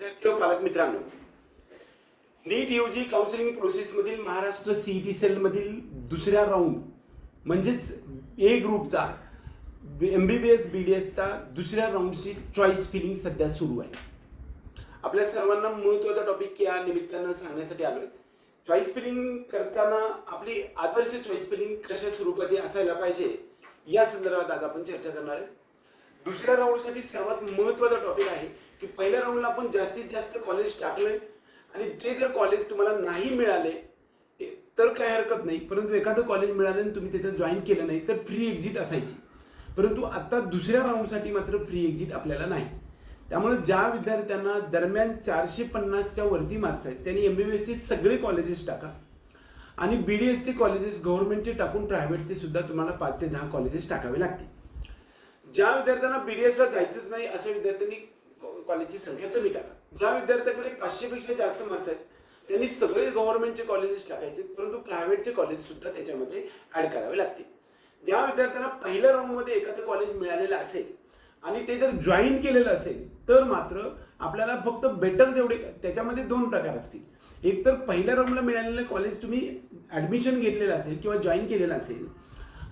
विद्यार्थी व पालक मित्रांनो नीट यू जी काउन्सिलिंग प्रोसेसमधील महाराष्ट्र सीईटी सेलमधील दुसऱ्या राऊंड म्हणजेच ए ग्रुपचा M B B S B D एसचा दुसऱ्या राऊंडची चॉईस फिलिंग सध्या सुरू आहे. आपल्या सर्वांना महत्त्वाचा टॉपिक या निमित्तानं सांगण्यासाठी आलोय. चॉईस फिलिंग करताना आपली आदर्श चॉईस फिलिंग कशा स्वरूपाची असायला पाहिजे या संदर्भात आज आपण चर्चा करणार आहे. दुसऱ्या राऊंडसाठी सर्वात महत्त्वाचा टॉपिक आहे की पहिल्या राऊंडला आपण जास्तीत जास्त कॉलेज टाकलंय. आणि ते जर कॉलेज तुम्हाला नाही मिळाले तर काय हरकत नाही. परंतु एखादं कॉलेज मिळालं आणि तुम्ही तिथं जॉईन केलं नाही तर फ्री एक्झिट असायची. परंतु आता दुसऱ्या राऊंडसाठी मात्र फ्री एक्झिट आपल्याला नाही. त्यामुळे ज्या विद्यार्थ्यांना दरम्यान चारशे पन्नासच्या वरती मार्क्स आहेत त्यांनी एम बी बी एसचे सगळे कॉलेजेस टाका. आणि बी डी एसचे कॉलेजेस गव्हर्नमेंटचे टाकून प्रायव्हेटचे सुद्धा तुम्हाला पाच ते दहा कॉलेजेस टाकावे लागतील. ज्या विद्यार्थ्यांना बी डी एसला जायचंच नाही अशा विद्यार्थ्यांनी कॉलेजची संख्या कमी टाका ज्या विद्यार्थ्यांकडे पाचशेपेक्षा जास्त मार्क्स आहेत त्यांनी सगळे गव्हर्नमेंटचे कॉलेजेस टाकायचे परंतु प्रायव्हेटचे कॉलेज सुद्धा त्याच्यामध्ये ऍड करावे लागतील. ज्या विद्यार्थ्यांना पहिल्या राऊंडमध्ये एखादं कॉलेज मिळालेलं असेल आणि ते जर जॉईन केलेलं असेल तर मात्र आपल्याला फक्त बेटर तेवढे त्याच्यामध्ये दोन प्रकार असतील. एक तर पहिल्या राऊंडला मिळालेलं कॉलेज तुम्ही ऍडमिशन घेतलेलं असेल किंवा जॉईन केलेलं असेल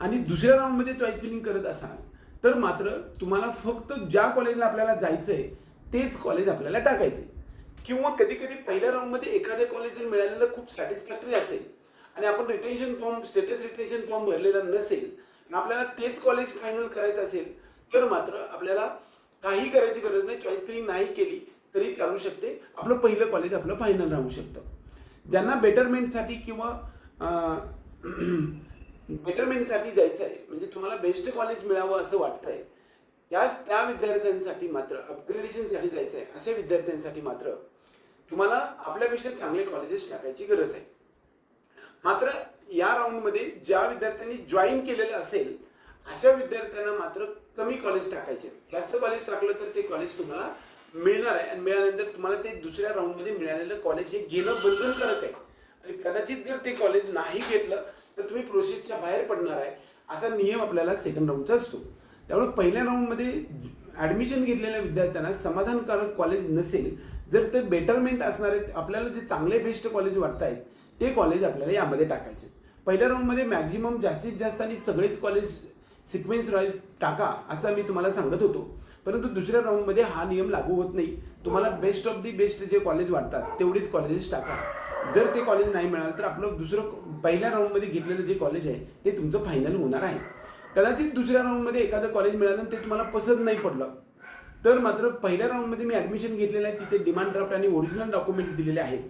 आणि दुसऱ्या राऊंडमध्ये चॉईस फिलिंग करत असाल तर मात्र तुम्हाला फक्त ज्या कॉलेजला आपल्याला जायचंय तेच कॉलेज आपल्याला टाकायचे. किंवा कधी कधी पहिल्या राऊंडमध्ये एखाद्या कॉलेज मिळालेलं खूप सॅटिस्फॅक्टरी असेल आणि आपण retention form status retention form भरलेला नसेल आणि आपल्याला तेच कॉलेज फायनल करायचं असेल तर मात्र आपल्याला काही करायची गरज नाही चॉईस फिलिंग नाही केली तरी चालू शकते. आपलं पहिलं कॉलेज आपलं फायनल राहू शकतं. ज्यांना बेटरमेंटसाठी किंवा बेटरमेंटसाठी जायचं आहे म्हणजे तुम्हाला बेस्ट कॉलेज मिळावं असं वाटतंय त्याच त्या विद्यार्थ्यांसाठी मात्र अपग्रेडेशनसाठी जायचं आहे अशा विद्यार्थ्यांसाठी मात्र तुम्हाला आपल्यापेक्षा चांगले कॉलेजेस टाकायची गरज आहे. मात्र या राऊंडमध्ये ज्या विद्यार्थ्यांनी जॉईन केलेलं असेल अशा विद्यार्थ्यांना मात्र कमी कॉलेज टाकायचे. जास्त कॉलेज टाकलं तर ते कॉलेज तुम्हाला मिळणार आहे. आणि मिळाल्यानंतर तुम्हाला ते दुसऱ्या राऊंडमध्ये मिळालेलं कॉलेज हे घेणं बंधनकारक आहे. आणि कदाचित जर ते कॉलेज नाही घेतलं तर तुम्ही प्रोसेसच्या बाहेर पडणार आहे. असा नियम आपल्याला सेकंड राऊंडचा असतो. त्यामुळे पहिल्या राऊंडमध्ये ॲडमिशन घेतलेल्या विद्यार्थ्यांना समाधानकारक कॉलेज नसेल जर ते बेटरमेंट असणारे आपल्याला जे चांगले बेस्ट कॉलेज वाटत आहेत ते कॉलेज आपल्याला यामध्ये टाकायचे. पहिल्या राऊंडमध्ये मॅक्झिमम जास्तीत जास्त आणि सगळेच कॉलेज सिक्वेन्स वाईज टाका असं मी तुम्हाला सांगत होतो. परंतु दुसऱ्या राऊंडमध्ये हा नियम लागू होत नाही. तुम्हाला बेस्ट ऑफ दी बेस्ट जे कॉलेज वाटतात तेवढीच कॉलेजेस टाका. जर ते कॉलेज नाही मिळालं तर आपलं दुसरं पहिल्या राऊंडमध्ये घेतलेलं जे कॉलेज आहे ते तुमचं फायनल होणार आहे. कदाचित दुसऱ्या राऊंडमध्ये एखादं कॉलेज मिळालं आणि ते तुम्हाला पसंत नाही पडलं. तर मात्र पहिल्या राऊंडमध्ये मी ॲडमिशन घेतलेलं आहे तिथे डिमांड ड्राफ्ट आणि ओरिजिनल डॉक्युमेंट्स दिलेले आहेत.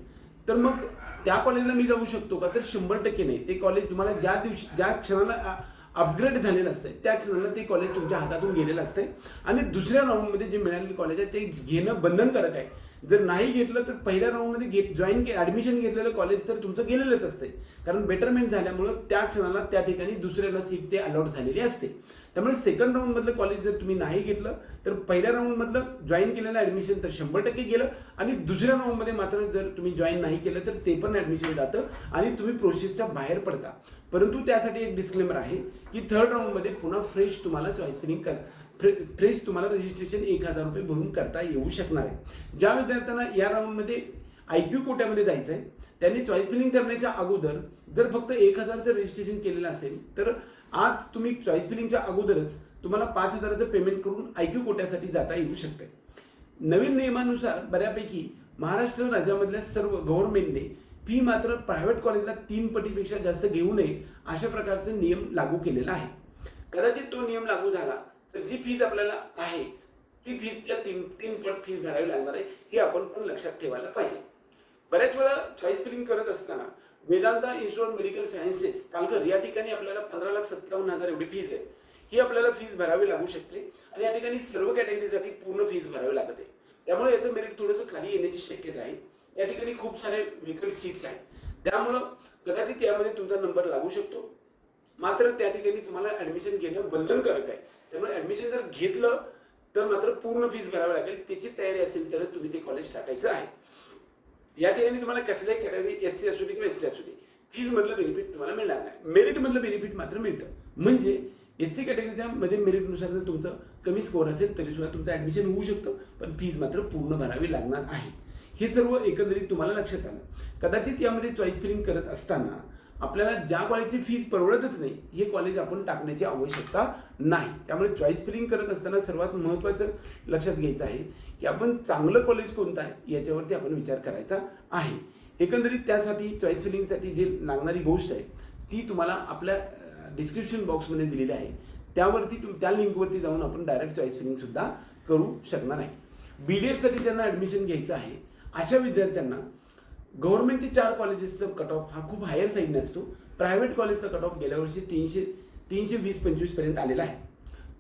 तर मग त्या कॉलेजला मी जाऊ शकतो का? तर शंभर टक्के नाही. ते कॉलेज तुम्हाला ज्या दिवशी ज्या क्षणाला अपग्रेड झालेलं असतं त्या क्षणाला ते कॉलेज तुमच्या हातातून गेलेलं असतं आणि दुसऱ्या राऊंडमध्ये जे मिळालेले कॉलेज आहे ते घेणं बंधनकारक आहे. जर नाही घेतलं तर पहिल्या राऊंडमध्ये घेत जॉईन ॲडमिशन घेतलेलं कॉलेज तर तुमचं गेलेलंच असते कारण बेटरमेंट झाल्यामुळं त्या क्षणाला त्या ठिकाणी दुसऱ्याला सीट ते अलॉट झालेली असते. त्यामुळे सेकंड राऊंडमधलं कॉलेज जर तुम्ही नाही घेतलं तर पहिल्या राऊंडमधलं जॉईन केलेलं ॲडमिशन तर शंभर टक्के गेलं आणि दुसऱ्या राऊंडमध्ये मात्र जर तुम्ही जॉईन नाही केलं तर ते पण ॲडमिशन जातं आणि तुम्ही प्रोसेसच्या बाहेर पडता. परंतु त्यासाठी एक डिस्क्लेमर आहे की थर्ड राऊंडमध्ये पुन्हा फ्रेश तुम्हाला चॉईस फिलिंग कर फ्रे फ्रेश तुम्हाला रजिस्ट्रेशन एक हजार रुपये भरून करता येऊ शकणार आहे. ज्या विद्यार्थ्यांना या राऊंडमध्ये आय क्यू कोट्यामध्ये जायचं आहे त्यांनी चॉईस फिलिंग करण्याच्या अगोदर जर फक्त एक हजारचं रजिस्ट्रेशन केलेलं असेल तर आज तुम्ही चॉईस फिलिंगच्या अगोदरच तुम्हाला पाच हजाराचं पेमेंट करून आय क्यू कोट्यासाठी जाता येऊ शकते नवीन नियमानुसार बऱ्यापैकी महाराष्ट्र राज्यामधल्या सर्व गव्हर्नमेंटने फी मात्र प्रायव्हेट कॉलेजला तीन पटीपेक्षा जास्त घेऊ नये अशा प्रकारचे नियम लागू केलेला आहे. कदाचित तो नियम लागू झाला तर जी फीज आपल्याला आहे ती फीजच्या तीन तीन पट फीज भरावी लागणार आहे हे आपण पण लक्षात ठेवायला पाहिजे. बऱ्याच वेळा चॉईस फिलिंग करत असताना Vedanta institute medical sciences Palghar या ठिकाणी आपल्याला पंधरा लाख सत्तावन्न हजार एवढी फीज आहे ही आपल्याला फीज भरावी लागू शकते आणि या ठिकाणी सर्व कॅटेगरीसाठी पूर्ण फीज भरावी लागते. त्यामुळे याचं मेरिट थोडंसं खाली येण्याची शक्यता आहे. या ठिकाणी खूप सारे वेकंट सीट्स आहेत. त्यामुळं कदाचित यामध्ये तुमचा नंबर लागू शकतो. मात्र त्या ठिकाणी तुम्हाला ऍडमिशन घेणं बंधनकारक आहे. त्यामुळे ऍडमिशन जर घेतलं तर मात्र पूर्ण फीज भरावी लागेल. त्याची तयारी असेल तरच तुम्ही ते कॉलेज टाकायचं आहे. या ठिकाणी तुम्हाला कसल्याही कॅटेगरी एस सी असू दे किंवा एस टी असू दे फीज मधलं बेनिफिट तुम्हाला मिळणार नाही. मेरिट मधलं बेनिफिट मात्र मिळतं. म्हणजे एस सी कॅटेगरीच्या मध्ये मेरिटनुसार जर तुमचं कमी स्कोअर असेल तरी सुद्धा तुमचं ऍडमिशन होऊ शकतं पण फीज मात्र पूर्ण भरावी लागणार आहे. हे सर्व एकंदरीत तुम्हाला लक्षात आलं. कदाचित यामध्ये चॉईस फिलिंग करत असताना आपल्याला ज्या कॉलेजची फीज परवडतच नाही हे कॉलेज आपण टाकण्याची आवश्यकता नाही. त्यामुळे चॉईस फिलिंग करत असताना सर्वात महत्त्वाचं लक्षात घ्यायचं आहे की आपण चांगलं कॉलेज कोणतं आहे याच्यावरती आपण विचार करायचा आहे. एकंदरीत त्यासाठी चॉईस फिलिंगसाठी जे लागणारी गोष्ट आहे ती तुम्हाला आपल्या डिस्क्रिप्शन बॉक्समध्ये दिलेली आहे. त्यावरती तुम त्या लिंकवरती जाऊन आपण डायरेक्ट चॉईस फिलिंगसुद्धा करू शकणार आहे. बी डी एससाठी त्यांना ॲडमिशन घ्यायचं आहे. अशा विद्यार्थ्यांना गव्हर्नमेंटचे चार कॉलेजेसचा कट ऑफ हा खूप हायर साईडने असतो प्रायव्हेट कॉलेजचा कट ऑफ गेल्या वर्षी तीनशे तीनशे वीस पंचवीसपर्यंत आलेला आहे.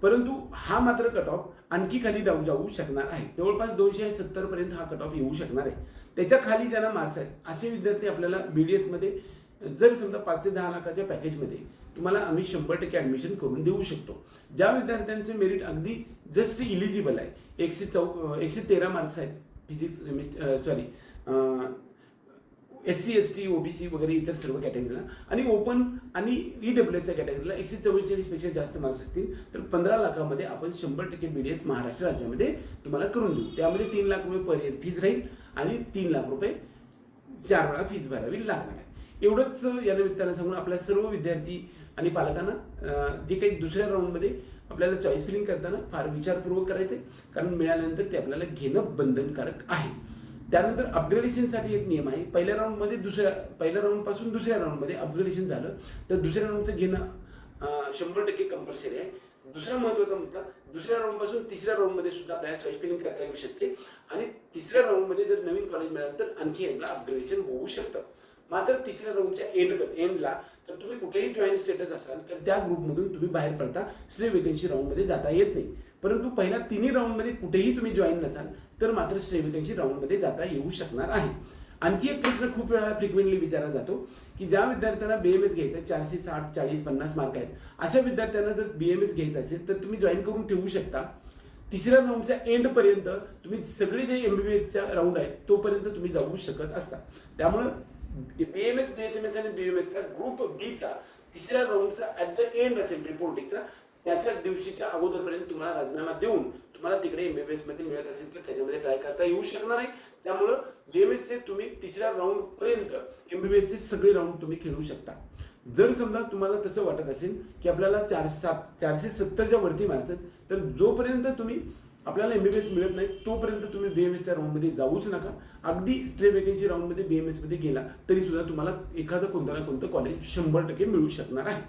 परंतु हा मात्र कट ऑफ आणखी खाली डाऊ जाऊ शकणार आहे. जवळपास दोनशे सत्तरपर्यंत हा कट ऑफ येऊ शकणार आहे. त्याच्याखाली ज्यांना मार्क्स आहेत असे विद्यार्थी आपल्याला बी डी एसमध्ये जर समजा पाच ते दहा लाखाच्या पॅकेजमध्ये तुम्हाला आम्ही शंभर टक्के ॲडमिशन करून देऊ शकतो. ज्या विद्यार्थ्यांचे मेरिट अगदी जस्ट इलिजिबल आहे एकशे चौ एकशे तेरा मार्क्स आहेत physics sorry S C S T OBC वगैरे इतर सर्व कॅटेगरीला आणि ओपन आणि ई डब्ल्यू एसच्या कॅटेगरीला एकशे चव्वेचाळीसपेक्षा जास्त मार्क्स असतील. तर पंधरा लाखामध्ये आपण शंभर टक्के बी डी एस महाराष्ट्र राज्यामध्ये तुम्हाला करून देऊ. त्यामध्ये तीन लाख रुपये पर इयर फीज राहील आणि तीन लाख रुपये चार वेळा फीज भरावी लागणार आहे. एवढंच या निमित्तानं सांगून आपल्या सर्व विद्यार्थी आणि पालकांना जे काही दुसऱ्या राऊंडमध्ये आपल्याला चॉईस फिलिंग करताना फार विचारपूर्वक करायचं आहे कारण मिळाल्यानंतर ते आपल्याला घेणं बंधनकारक आहे. त्यानंतर अपग्रेडेशनसाठी एक नियम आहे. पहिल्या राऊंडमध्ये दुसऱ्या पहिल्या राऊंडपासून दुसऱ्या राऊंडमध्ये अपग्रेडेशन झालं. तर दुसऱ्या राऊंडचं घेणं शंभर टक्के कंपल्सरी आहे. दुसरा महत्त्वाचा मुद्दा दुसऱ्या राऊंडपासून तिसऱ्या राऊंडमध्ये सुद्धा आपल्याला चॉईस फिलिंग करता येऊ शकते. आणि तिसऱ्या राऊंडमध्ये जर नवीन कॉलेज मिळालं तर आणखी एकदा अपग्रेडेशन होऊ शकतं. मात्र तिसऱ्या राऊंडच्या एंड एंडला तर तुम्ही कुठेही जॉईन स्टेटस असाल तर त्या ग्रुपमधून तुम्ही बाहेर पडता. स्टे वेकन्सी राऊंडमध्ये जाता येत नाही. परंतु पहिल्या तिन्ही राऊंडमध्ये कुठेही तुम्ही जॉईन नसाल तर मात्र स्टे वेकन्सी राऊंडमध्ये जाता येऊ शकणार आहे. आणखी एक प्रश्न खूप वेळा फ्रिक्वेंटली विचारला जातो की ज्या विद्यार्थ्यांना बीएमएस घ्यायचं आहे, चारशे साठ चाळीस पन्नास मार्क आहेत अशा विद्यार्थ्यांना जर बीएमएस घ्यायचं असेल तर तुम्ही जॉईन करून ठेवू शकता. तिसऱ्या राऊंडच्या एंड पर्यंत तुम्ही सगळे जे एमबीबीएसच्या राऊंड आहेत तोपर्यंत तुम्ही जाऊ शकत असता. त्यामुळं बीएमएस बीएचएमएस आणि बीएमएसचा ग्रुप बीचा तिसऱ्या राऊंडचा ऍट द एंड असेल रिपोर्टिंगचा त्याच्या दिवशीच्या अगोदरपर्यंत तुम्हाला राजीनामा देऊन तुम्हाला तिकडे एमबीबीएसमध्ये मिळत असेल तर त्याच्यामध्ये ट्राय करता येऊ शकणार आहे त्यामुळं बीएमएस चे तुम्ही तिसऱ्या राऊंड पर्यंत एमबीबीएस चे सगळे राऊंड तुम्ही खेळू शकता जर समजा तुम्हाला तसं वाटत असेल की आपल्याला चारशे सात चारशे सत्तरच्या वरती मारायचं तर जोपर्यंत तुम्ही आपल्याला एमबीबीएस मिळत नाही तोपर्यंत तुम्ही बीएमएसच्या राऊंडमध्ये जाऊच नका. अगदी स्ट्रे वेकेन्सी राऊंडमध्ये बीएमएसमध्ये गेला तरी सुद्धा तुम्हाला एखादं कोणतं ना कोणतं कॉलेज शंभर टक्के मिळू शकणार आहे.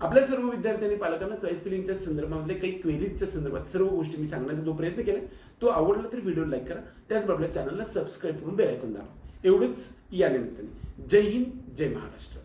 आपल्या सर्व विद्यार्थ्यांनी पालकांना चॉईस फिलिंगच्या संदर्भामध्ये काही क्वेरीजच्या संदर्भात सर्व गोष्टी मी सांगण्याचा जो प्रयत्न केला तो आवडला तर व्हिडिओ लाईक करा. त्याचबरोबर आपल्या चॅनलला सबस्क्राईब करून बेलायकून दाबा. एवढंच या निमित्ताने. जय हिंद जय महाराष्ट्र.